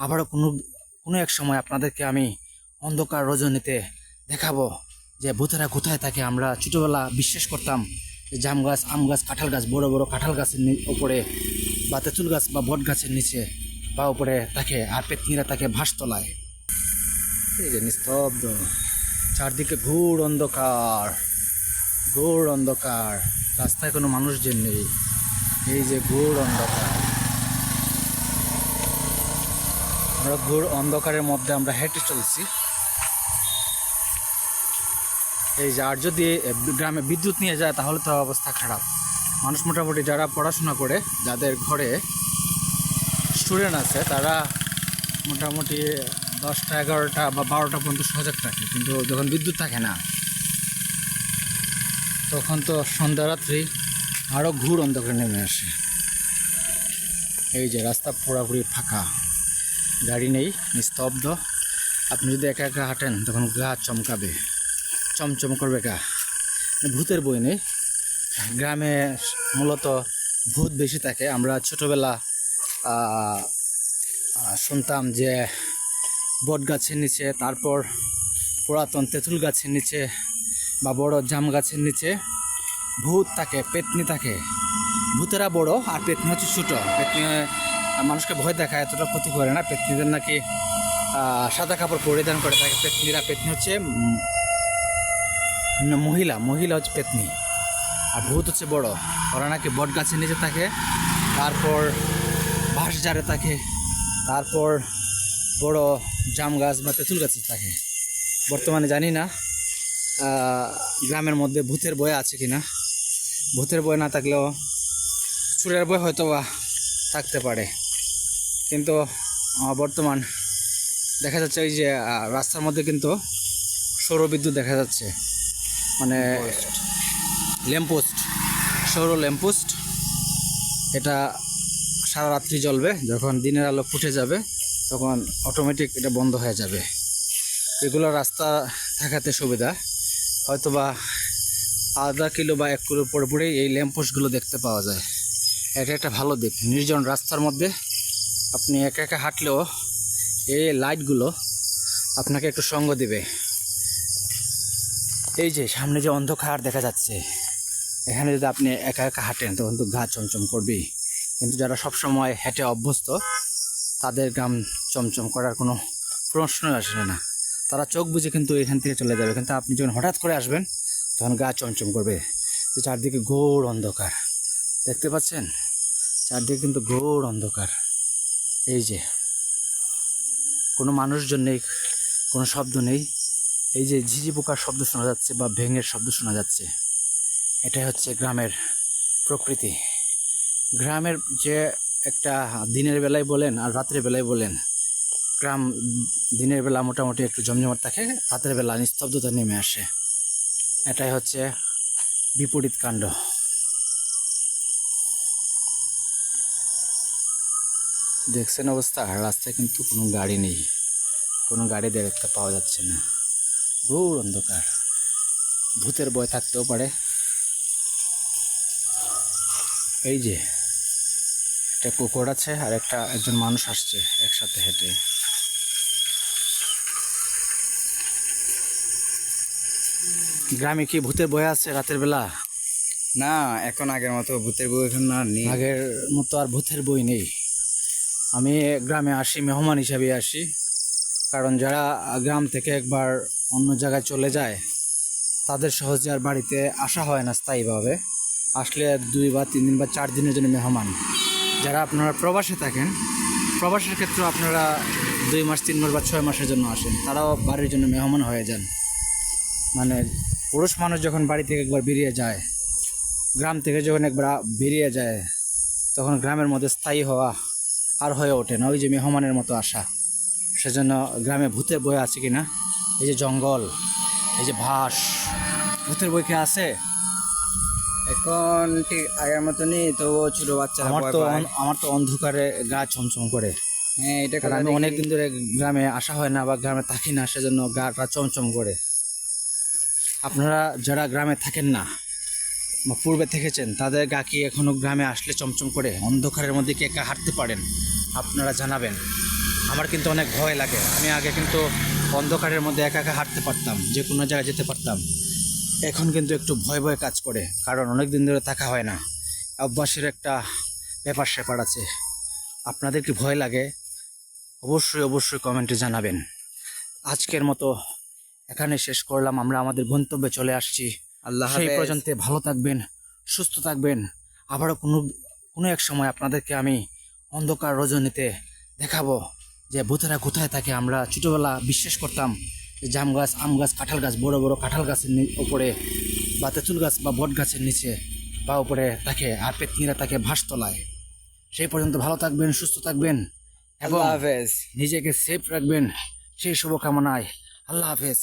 আবারও কোনো কোনো এক সময় আপনাদেরকে আমি অন্ধকার রজনীতে দেখাবো যে ভূতেরা কোথায় থাকে। আমরা ছোটোবেলা বিশ্বাস করতাম যে জাম গাছ, আম গাছ, কাঁঠাল গাছ, বড় বড় কাঁঠাল গাছের ওপরে বা তেঁতুল গাছ বা বট গাছের নিচে বা উপরে থাকে আর পেতনিরা থাকে ভাসতলায় এই যে নিস্তব্ধ, চারদিকে ঘোর অন্ধকার ঘোর অন্ধকার। রাস্তায় কোনো মানুষজন নেই। এই যে ঘোর অন্ধকার। আমরা ঘোর অন্ধকারের মধ্যে আমরা হেঁটে চলছি। এই যে, আর যদি গ্রামে বিদ্যুৎ নিয়ে যায়, তাহলে তো অবস্থা খারাপ। মানুষ মোটামুটি যারা পড়াশোনা করে, যাদের ঘরে স্টুডেন্ট আছে, তারা মোটামুটি দশটা, এগারোটা বা বারোটা পর্যন্ত সজাগ থাকে। কিন্তু যখন বিদ্যুৎ থাকে না, তখন তো সন্ধ্যা রাত্রি আরও ঘুর অন্ধকার নেমে আসে। এই যে, রাস্তা পুরোপুরি ফাঁকা। গাড়ি নেই, নিস্তব্ধ। আপনি যদি একা একা হাঁটেন, তখন গা চমকাবে। চমচম করবে গা। ভূতের বই নেই। গ্রামে মূলত ভূত বেশি থাকে। আমরা ছোটোবেলা শুনতাম যে বট গাছের নিচে, তারপর পুরাতন তেঁতুল গাছের নিচে বা বড় জাম গাছের নিচে ভূত থাকে, পেতনি থাকে। ভূতেরা বড় আর পেতনি হচ্ছে ছোটো। পেতনি মানুষকে ভয় দেখায়, এতটা ক্ষতি করে না। পেতনিদের নাকি সাদা কাপড় পরিধান করে থাকে। পেতনিরা, পেতনি হচ্ছে মহিলা। মহিলা হচ্ছে পেতনি। আর ভূত হচ্ছে বড়। ওরা নাকি বট গাছের নিচে থাকে, তারপর বাঁশ জারে থাকে, তারপর বড় জাম গাছ বা তেঁতুল গাছে থাকে। বর্তমানে জানি না গ্রামের মধ্যে ভূতের বই আছে কি না ভূতের বই না থাকলেও চুরের বই হয়তো বা থাকতে পারে। কিন্তু বর্তমান দেখা যাচ্ছে ওই যে রাস্তার মধ্যে কিন্তু সৌরবিদ্যুৎ দেখা যাচ্ছে। মানে ল্যাম্পোস্ট সৌর ল্যাম্পোস্ট এটা সারা রাত্রি জ্বলবে। যখন দিনের আলো ফুটে যাবে, তখন অটোমেটিক এটা বন্ধ হয়ে যাবে। এগুলো রাস্তা থাকাতে সুবিধা। হয়তোবা আধা কিলো বা এক কিলো পরে পরেই এই ল্যাম্পোস্টগুলো দেখতে পাওয়া যায়। এটা একটা ভালো দিক। নির্জন রাস্তার মধ্যে আপনি একা একা হাঁটলেও এই লাইটগুলো আপনাকে একটু সঙ্গ দিবে। এই যে সামনে যে অন্ধকার দেখা যাচ্ছে, এখানে যদি আপনি একা একা হাঁটেন, তখন তো গা চমচম করবেই কিন্তু যারা সব সময় হেঁটে অভ্যস্ত, তাদের গ্রাম চমচম করার কোনো প্রশ্নই আসে না। তারা চোখ বুঝে কিন্তু এখান থেকে চলে যাবে। কিন্তু আপনি যখন হঠাৎ করে আসবেন, তখন গা চমচম করবে। চারদিকে ঘোর অন্ধকার। দেখতে পাচ্ছেন? চারদিকে কিন্তু ঘোর অন্ধকার। এই যে, কোনো মানুষজন নেই, কোনো শব্দ নেই। এই যে ঝিঝি পোকার শব্দ শোনা যাচ্ছে বা ভেঙের শব্দ শোনা যাচ্ছে, এটাই হচ্ছে গ্রামের প্রকৃতি। গ্রামের যে একটা দিনের বেলায় বলেন আর রাত্রের বেলায় বলেন, গ্রাম দিনের বেলা মোটামুটি একটু জমজমাট থাকে, রাতের বেলা নিস্তব্ধতা নেমে আসে। এটাই হচ্ছে বিপরীত কাণ্ড। দেখছেন অবস্থা রাস্তায় কিন্তু কোনো গাড়ি নেই। কোনো গাড়ি দেখতে পাওয়া যাচ্ছে না। ঘোর অন্ধকার। ভূতের ভয় থাকতেও পারে। এই যে একটা কুকুর আছে আর একটা একজন মানুষ আসছে একসাথে হেঁটে। গ্রামে কি ভূতের ভয় আছে রাতের বেলা? না এখন আগের মতো ভূতের বই এখন আর নেই। আগের মতো আর ভূতের বই নেই। আমি গ্রামে আসি, মেহমান হিসাবে আসি। কারণ যারা গ্রাম থেকে একবার অন্য জায়গায় চলে যায়, তাদের সহজে আর বাড়িতে আসা হয় না স্থায়ীভাবে। আসলে দুই বা তিন দিন বা চার দিনের জন্য মেহমান। যারা আপনারা প্রবাসে থাকেন, প্রবাসের ক্ষেত্রে আপনারা দুই মাস, তিন মাস বা ছয় মাসের জন্য আসেন। তারাও বাড়ির জন্য মেহমান হয়ে যান। মানে পুরুষ মানুষ যখন বাড়ি থেকে একবার বেরিয়ে যায়, গ্রাম থেকে যখন একবার বেরিয়ে যায়, তখন গ্রামের মধ্যে স্থায়ী হওয়া আর হয়ে ওঠে না। ওই যে মেহমানের মতো আসা সেজন্য গ্রামে ভূতের বই আছে কি না? এই যে জঙ্গল এই যে ভাস ভূতের বই কে আছে? এখন ঠিক আগের মতো নেই তো ছোট বাচ্চারা আমার তো আমার তো অন্ধকারে গা ছমছম করে। হ্যাঁ এটা আমি অনেকদিন ধরে গ্রামে আসা হয় না বা গ্রামে থাকি না সেজন্য গাটা চমচম করে। আপনারা যারা গ্রামে থাকেন না বা পূর্বে থেকেছেন। তাদের গা কি এখনও গ্রামে আসলে চমচম করে? অন্ধকারের মধ্যে কি একা হাঁটতে পারেন? আপনারা জানাবেন। আমার কিন্তু অনেক ভয় লাগে। আমি আগে কিন্তু অন্ধকারের মধ্যে একা একা হাঁটতে পারতাম, যে কোনো জায়গায় যেতে পারতাম। এখন কিন্তু একটু ভয় ভয় কাজ করে, কারণ অনেক দিন ধরে থাকা হয় না। অভ্যাসের একটা ব্যাপার স্যাপার আছে। আপনাদের কি ভয় লাগে? অবশ্যই অবশ্যই কমেন্টে জানাবেন। আজকের মতো এখানে শেষ করলাম। আমরা আমাদের গন্তব্যে চলে আসছি। আল্লাহ সেই। পর্যন্ত ভালো থাকবেন সুস্থ থাকবেন। আবারও কোনো কোনো এক সময় আপনাদেরকে আমি অন্ধকার রজনীতে দেখাবো যে ভূতেরা কোথায় থাকে। আমরা ছোটোবেলা বিশ্বাস করতাম যে জাম গাছ আম গাছ কাঁঠাল গাছ বড় বড় কাঁঠাল গাছের উপরে বা তেঁতুল গাছ বা বট গাছের নিচে বা উপরে থাকে আর পেতনিরা তাকে ভাস তোলায়। সেই পর্যন্ত ভালো থাকবেন সুস্থ থাকবেন এবং আল্লাহ হাফেজ। নিজেকে সেফ রাখবেন। সেই শুভকামনায় আল্লাহ হাফেজ।